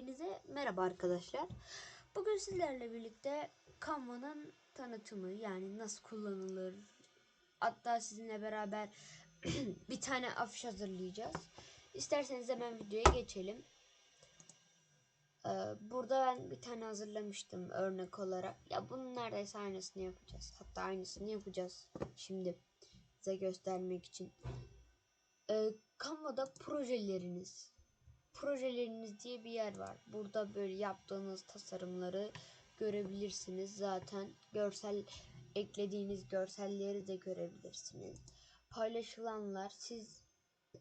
Hepinize merhaba arkadaşlar. Bugün sizlerle birlikte Canva'nın tanıtımı yani nasıl kullanılır. Hatta sizinle beraber bir tane afiş hazırlayacağız. İsterseniz hemen videoya geçelim. Ee, burada ben bir tane hazırlamıştım örnek olarak. Ya bunun neredeyse aynısını yapacağız. Hatta aynısını yapacağız. Şimdi size göstermek için. Ee, Canva'da projeleriniz projeleriniz diye bir yer var. Burada böyle yaptığınız tasarımları görebilirsiniz. Zaten görsel eklediğiniz görselleri de görebilirsiniz. Paylaşılanlar siz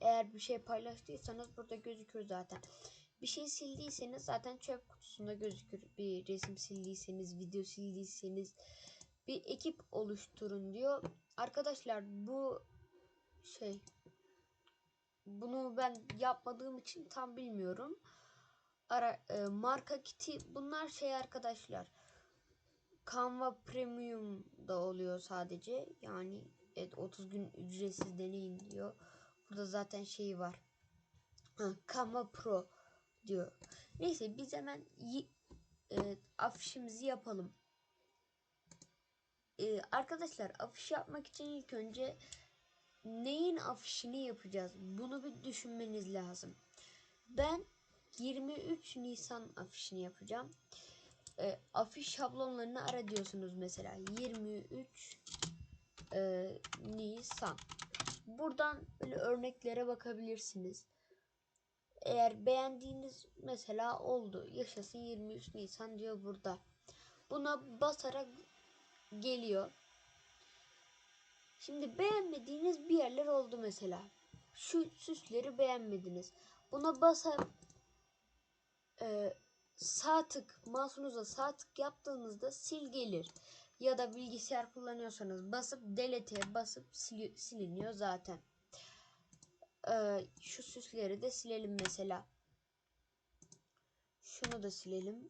eğer bir şey paylaştıysanız burada gözükür zaten. Bir şey sildiyseniz zaten çöp kutusunda gözükür. Bir resim sildiyseniz, video sildiyseniz bir ekip oluşturun diyor. Arkadaşlar bu şey bunu ben yapmadığım için tam bilmiyorum. Ara, e, marka kiti bunlar şey arkadaşlar. Canva Premium da oluyor sadece. Yani evet 30 gün ücretsiz deneyin diyor. Burada zaten şey var. Ha, Canva Pro diyor. Neyse biz hemen e, afişimizi yapalım. E, arkadaşlar afiş yapmak için ilk önce neyin afişini yapacağız? Bunu bir düşünmeniz lazım. Ben 23 Nisan afişini yapacağım. E, afiş şablonlarını ara diyorsunuz mesela. 23 e, Nisan. Buradan böyle örneklere bakabilirsiniz. Eğer beğendiğiniz mesela oldu. Yaşasın 23 Nisan diyor burada. Buna basarak geliyor. Şimdi beğenmediğiniz bir yerler oldu mesela. Şu süsleri beğenmediniz. Buna basar e, sağ tık mouse'unuza sağ tık yaptığınızda sil gelir. Ya da bilgisayar kullanıyorsanız basıp delete'ye basıp sil, siliniyor zaten. E, şu süsleri de silelim mesela. Şunu da silelim.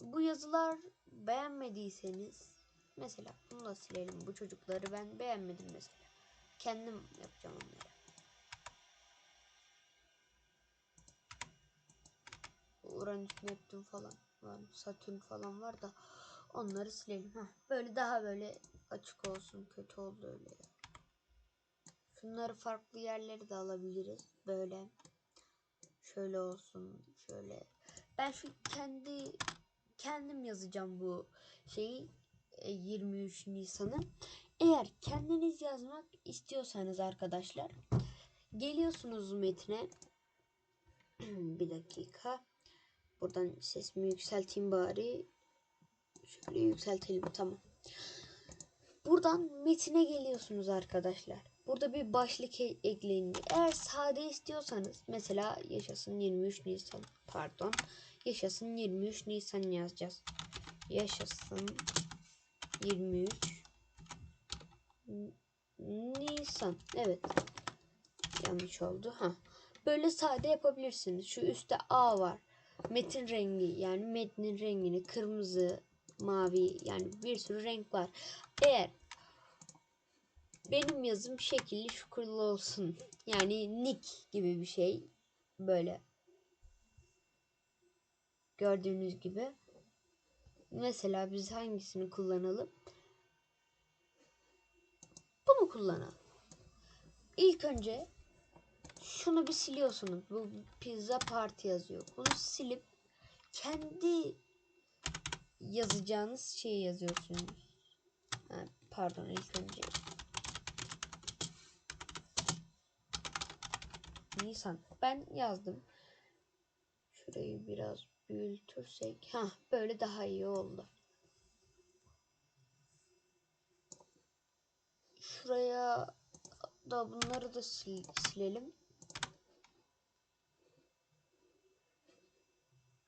Bu yazılar beğenmediyseniz Mesela bunu da silelim. Bu çocukları ben beğenmedim mesela. Kendim yapacağım onları. Uranüs, Neptün falan var. Satürn falan var da onları silelim. Heh, böyle daha böyle açık olsun. Kötü oldu öyle ya. Şunları farklı yerleri de alabiliriz. Böyle şöyle olsun. Şöyle. Ben şu kendi kendim yazacağım bu şeyi 23 Nisan'ı. Eğer kendiniz yazmak istiyorsanız arkadaşlar geliyorsunuz metne. bir dakika. Buradan sesimi yükselteyim bari. Şöyle yükseltelim tamam. Buradan metine geliyorsunuz arkadaşlar. Burada bir başlık e- ekleyin. Eğer sade istiyorsanız mesela yaşasın 23 Nisan pardon yaşasın 23 Nisan yazacağız. Yaşasın 23 Nisan. Evet. Yanlış oldu. Ha. Böyle sade yapabilirsiniz. Şu üstte A var. Metin rengi yani metnin rengini kırmızı, mavi yani bir sürü renk var. Eğer benim yazım şekilli şukurlu olsun. Yani nick gibi bir şey. Böyle. Gördüğünüz gibi. Mesela biz hangisini kullanalım? Bunu kullanalım. İlk önce şunu bir siliyorsunuz. Bu pizza parti yazıyor. Bunu silip kendi yazacağınız şeyi yazıyorsunuz. Ha, pardon ilk önce. Nisan. Ben yazdım. Şurayı biraz büyütürsek. ha böyle daha iyi oldu. Şuraya da bunları da sil silelim.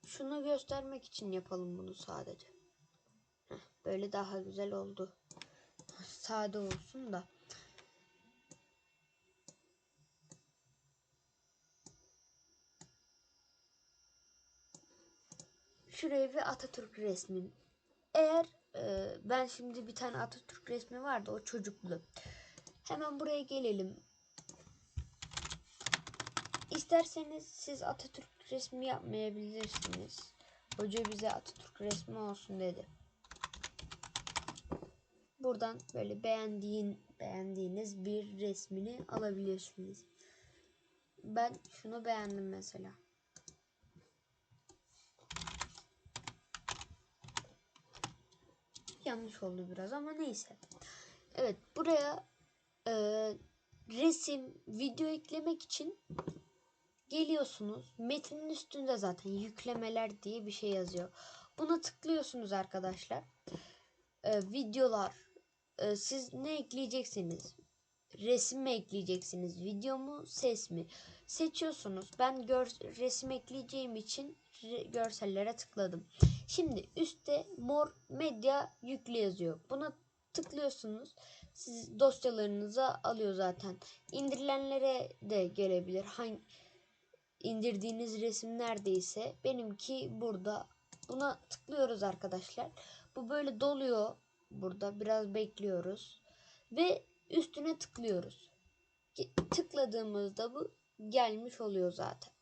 Şunu göstermek için yapalım bunu sadece. Heh, böyle daha güzel oldu. Sade olsun da. Şuraya bir Atatürk resmin. Eğer e, ben şimdi bir tane Atatürk resmi vardı o çocuklu. Hemen buraya gelelim. İsterseniz siz Atatürk resmi yapmayabilirsiniz. Hoca bize Atatürk resmi olsun dedi. Buradan böyle beğendiğin beğendiğiniz bir resmini alabiliyorsunuz. Ben şunu beğendim mesela. Yanlış oldu biraz ama neyse. Evet buraya e, resim, video eklemek için geliyorsunuz. Metnin üstünde zaten yüklemeler diye bir şey yazıyor. Buna tıklıyorsunuz arkadaşlar. E, videolar. E, siz ne ekleyeceksiniz? Resim mi ekleyeceksiniz? Video mu? Ses mi? Seçiyorsunuz. Ben gör, resim ekleyeceğim için görsellere tıkladım. Şimdi üstte mor medya yüklü yazıyor. Buna tıklıyorsunuz. Siz dosyalarınıza alıyor zaten. İndirilenlere de gelebilir. Hangi indirdiğiniz resim neredeyse benimki burada. Buna tıklıyoruz arkadaşlar. Bu böyle doluyor burada. Biraz bekliyoruz. Ve üstüne tıklıyoruz. Tıkladığımızda bu gelmiş oluyor zaten.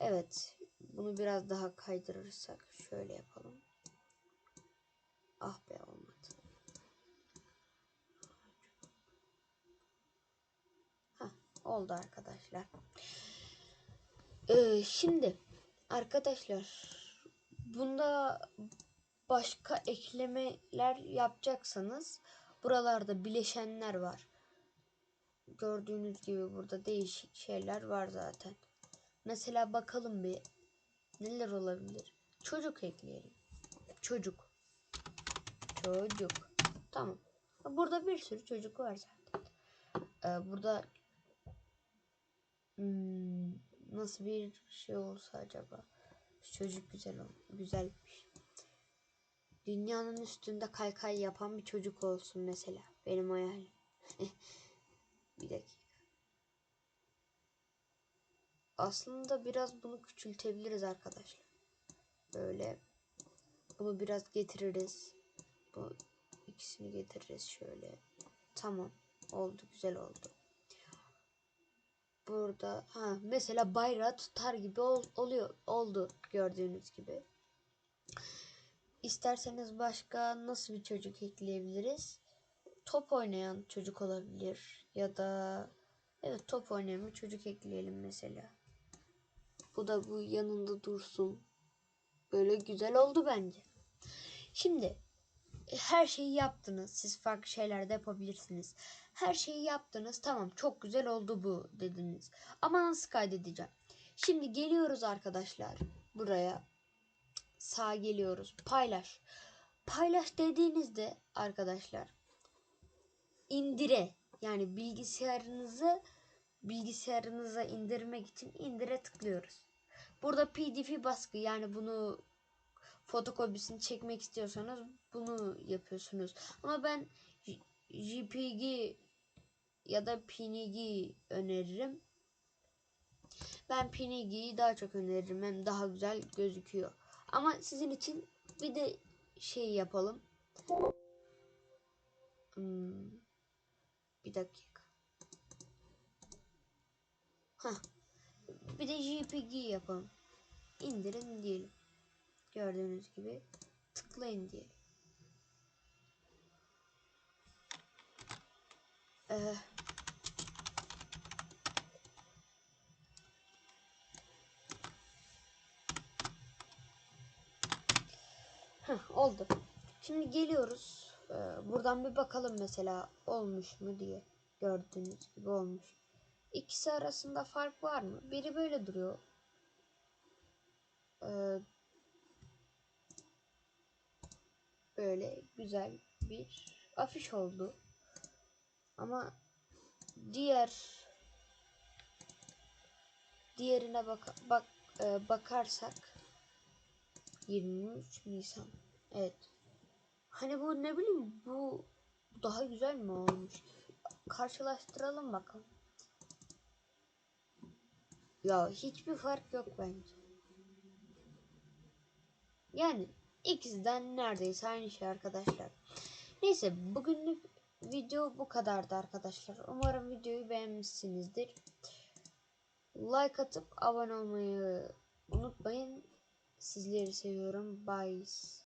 Evet. Bunu biraz daha kaydırırsak şöyle yapalım. Ah be olmadı. Hah, oldu arkadaşlar. Ee, şimdi arkadaşlar bunda başka eklemeler yapacaksanız buralarda bileşenler var. Gördüğünüz gibi burada değişik şeyler var zaten. Mesela bakalım bir neler olabilir. Çocuk ekleyelim. Çocuk. Çocuk. Tamam. Burada bir sürü çocuk var zaten. Ee, burada hmm, nasıl bir şey olsa acaba? Çocuk güzel güzelmiş. Dünyanın üstünde kaykay yapan bir çocuk olsun mesela. Benim hayalim. bir dakika. Aslında biraz bunu küçültebiliriz arkadaşlar. Böyle bunu biraz getiririz. Bu ikisini getiririz şöyle. Tamam. Oldu. Güzel oldu. Burada ha mesela bayrağı tutar gibi ol, oluyor oldu gördüğünüz gibi. İsterseniz başka nasıl bir çocuk ekleyebiliriz? Top oynayan çocuk olabilir ya da evet top oynayan bir çocuk ekleyelim mesela. Bu da bu yanında dursun. Böyle güzel oldu bence. Şimdi e, her şeyi yaptınız. Siz farklı şeyler de yapabilirsiniz. Her şeyi yaptınız. Tamam çok güzel oldu bu dediniz. Ama nasıl kaydedeceğim? Şimdi geliyoruz arkadaşlar buraya. Sağa geliyoruz. Paylaş. Paylaş dediğinizde arkadaşlar indire yani bilgisayarınızı bilgisayarınıza indirmek için indire tıklıyoruz. Burada pdf baskı yani bunu fotokopisini çekmek istiyorsanız bunu yapıyorsunuz. Ama ben JPG ya da PNG öneririm. Ben PNG'yi daha çok öneririm. Hem daha güzel gözüküyor. Ama sizin için bir de şey yapalım. Hmm, bir dakika. Hah. Bir de JPG yapalım. İndirin diyelim. Gördüğünüz gibi tıklayın diyelim. Ee, heh, oldu. Şimdi geliyoruz. Ee, buradan bir bakalım mesela olmuş mu diye. Gördüğünüz gibi olmuş. İkisi arasında fark var mı? Biri böyle duruyor. Ee, böyle güzel bir afiş oldu. Ama diğer diğerine bak bak e, bakarsak 23 Nisan. Evet. Hani bu ne bileyim bu daha güzel mi olmuş? Karşılaştıralım bakalım. Ya hiçbir fark yok bence. Yani ikisinden neredeyse aynı şey arkadaşlar. Neyse bugünlük video bu kadardı arkadaşlar. Umarım videoyu beğenmişsinizdir. like atıp abone olmayı unutmayın. Sizleri seviyorum. Bye.